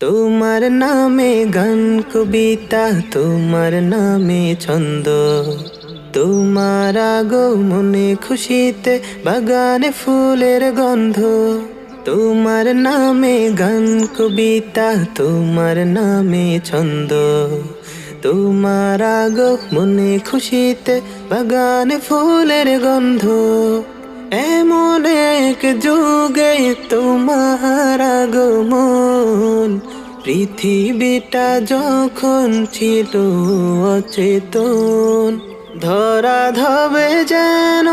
তোমার নামে গান কবিতা, তোমার নামে ছন্দ। তোমার আগো মনে খুশিতে বাগানে ফুলের গন্ধ। তোমার নামে গান কবিতা, তোমার নামে ছন্দ। তোমার আগো মনে খুশিতে বাগানে ফুলের গন্ধ। এমন এক যুগে তোমার আগমন। পৃথিবীটা যখন ছিল অচেতন, ধরা ধবে যেন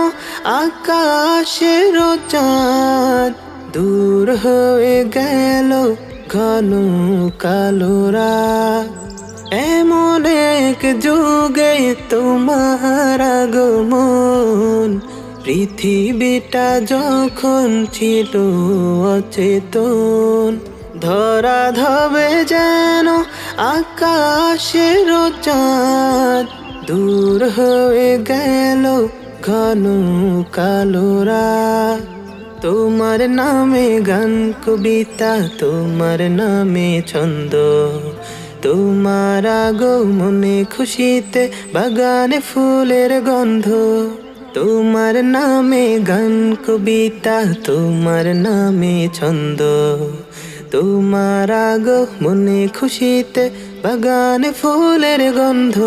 আকাশের চাঁদ। দূর হয়ে গেল ঘন কালোরা এমন এক যুগে তোমার আগমন। পৃথিবীটা যখন ছিল অচেতন ধরা ধবে যেন আকাশের চাঁদ দূর হয়ে গেল ঘন কালোরা তোমার নামে গান কবিতা, তোমার নামে ছন্দ, তোমার আগো মনে খুশিতে বাগানে ফুলের গন্ধ। তোমার নামে গান কবিতা তোমার নামে ছন্দ। তোমার আগ মনে খুশিতে বাগানে ফুলের গন্ধ।